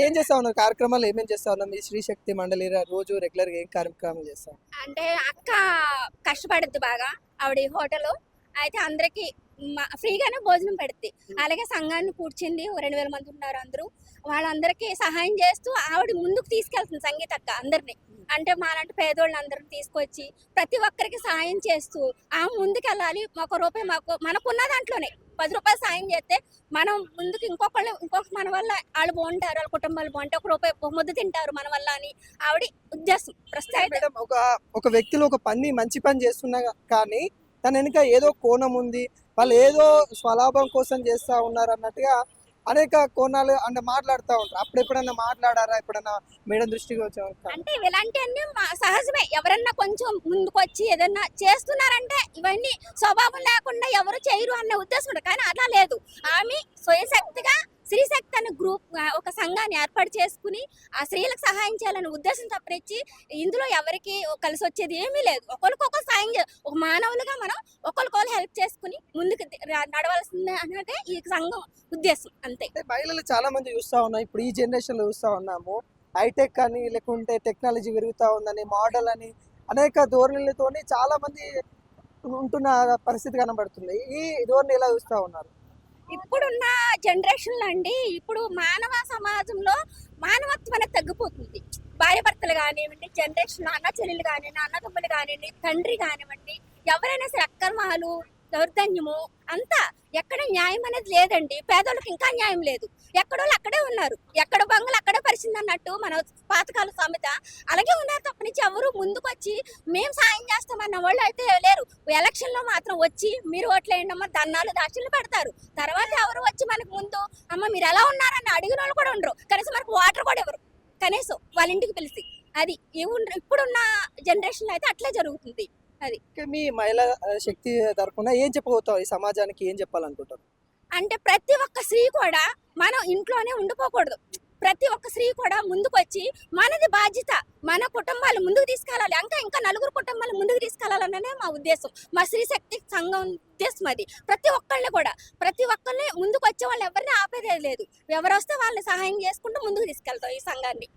ఏం చేస్తా ఉన్నారు? కార్యక్రమాలు ఏమేం చేస్తా ఉన్నారు? మీ శ్రీశక్తి మండలి రోజు రెగ్యులర్గా ఏం కార్యక్రమాలు చేస్తాం అంటే అక్క కష్టపడుద్ది బాగా ఆవిడ హోటల్. అయితే అందరికి ఫ్రీగానే భోజనం పెడుద్ది. అలాగే సంఘాన్ని కూర్చింది. రెండు వేల మంది ఉన్నారు అందరూ. వాళ్ళందరికీ సహాయం చేస్తూ ఆవిడ ముందుకు తీసుకెళ్తుంది సంగీత అక్క అందరినీ. అంటే మాలాంటి పేదోళ్ళని అందరిని తీసుకొచ్చి ప్రతి ఒక్కరికి సహాయం చేస్తూ ఆ ముందుకెళ్ళాలి. ఒక రూపాయి మాకు మనకున్న దాంట్లోనే. పది రూపాయలు సాయం చేస్తే మనం ముందుకు ఇంకొకళ్ళు ఇంకొక మన వల్ల వాళ్ళు బాగుంటారు వాళ్ళ కుటుంబాలు బాగుంటే ఒక రూపాయి ముద్ద తింటారు మన వల్ల అని ఆవిడ ఉద్దేశం ప్రస్తుతం ఒక ఒక వ్యక్తిలో ఒక పని మంచి పని చేస్తున్నా కానీ తన వెనుక ఏదో కోణం ఉంది వాళ్ళు ఏదో స్వలాభం కోసం చేస్తా ఉన్నారు అన్నట్టుగా అనేక కోణాలు అంటే మాట్లాడుతూ ఉంటారు. అప్పుడు ఎప్పుడైనా మాట్లాడారా? ఎప్పుడైనా మేడం దృష్టికి వచ్చారు అంటే ఇలాంటివన్నీ మా- సహజమే. ఎవరన్నా కొంచెం ముందుకు వచ్చి ఏదన్నా చేస్తున్నారంటే ఇవన్నీ స్వభావం లేకుండా ఎవరు చేయరు అనే ఉద్దేశం ఉంటుంది కానీ అలా లేదు. ఆమె స్వయశక్తిగా స్త్రీశక్తి అనే గ్రూప్ ఒక సంఘాన్ని ఏర్పాటు చేసుకుని ఆ స్త్రీలకు సహాయం చేయాలనే ఉద్దేశం తప్పనిచ్చి ఇందులో ఎవరికి కలిసి వచ్చేది ఏమీ లేదు. ఒకరికొకరు సాయం ఒక మానవులుగా హెల్ప్ చేసుకుని ముందుకు నడవాల్సిందే అనేది ఈ సంఘం ఉద్దేశం అంతే. అంటే మహిళలు చాలా మంది చూస్తా ఉన్నాం. ఇప్పుడు ఈ జనరేషన్లో చూస్తా ఉన్నాము. హైటెక్ అని లేకుంటే టెక్నాలజీ పెరుగుతా ఉందని మోడల్ అని అనేక ధోరణులతోని చాలా మంది ఉంటున్న పరిస్థితి కనబడుతుంది. ఈ ధోరణి ఎలా చూస్తా ఉన్నారు? ఇప్పుడున్న జనరేషన్లో అండి ఇప్పుడు మానవ సమాజంలో మానవత్వం అనేది తగ్గిపోతుంది. భార్య భర్తలు కానివ్వండి జనరేషన్ అన్న చెల్లెలు కానివ్వండి అన్నదమ్ములు కానివ్వండి తండ్రి కానివ్వండి ఎవరైనా సరే అక్రమాలు దౌర్జన్యము అంతా ఎక్కడ న్యాయం అనేది లేదండి. పేదోళ్ళకి ఇంకా న్యాయం లేదు. ఎక్కడోళ్ళు అక్కడే ఉన్నారు. ఎక్కడ బంగులు అక్కడే పరిచింది అన్నట్టు మన పాతకాల సామెత. అలాగే ఉన్నారు తప్ప నుంచి ఎవరు ముందుకు వచ్చి మేము సాయం చేస్తామన్న వాళ్ళు అయితే లేరు. ఎలక్షన్లో మాత్రం వచ్చి మీరు ఓట్లు వేయండి అమ్మ దన్నాలు దాచులు పెడతారు. తర్వాత ఎవరు వచ్చి మనకు ముందు అమ్మ మీరు ఎలా ఉన్నారని అడిగిన వాళ్ళు కూడా ఉండరు. కనీసం మనకు వాటర్ కూడా ఎవరు కనీసం వాళ్ళ ఇంటికి పిలిచి. అది ఇప్పుడున్న జనరేషన్లో అయితే అట్లే జరుగుతుంది. ఇంకా మీ మహిళా శక్తి తరపున ఏం చెప్పబోతావు? ఈ సమాజానికి ఏం చెప్పాలనుకుంటారు అంటే ప్రతి ఒక్క స్త్రీ కూడా మనం ఇంట్లోనే ఉండిపోకూడదు. ప్రతి ఒక్క స్త్రీ కూడా ముందుకు వచ్చి మనది బాధ్యత మన కుటుంబాలు ముందుకు తీసుకెళ్ళాలి. ఇంకా ఇంకా నలుగురు కుటుంబాలు ముందుకు తీసుకెళ్ళాలనే మా ఉద్దేశం. మా స్త్రీ శక్తి సంఘం ఉద్దేశం అది. ప్రతి ఒక్కళ్ళని కూడా ప్రతి ఒక్కరిని ముందుకు వచ్చే వాళ్ళు ఎవరిని ఆపేదే లేదు. ఎవరు వస్తే వాళ్ళని సహాయం చేసుకుంటూ ముందుకు తీసుకెళ్తాం ఈ సంఘాన్ని.